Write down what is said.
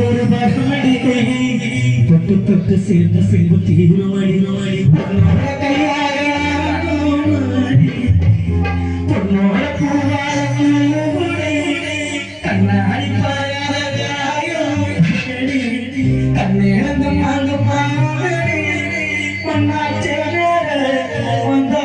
ஒரு பகமடி தொட்டு தொட்டு சேர்ந்த செல்வ தீவிரமடி நோடி பொன்னோட கண்ணாடி மாங்க வந்தா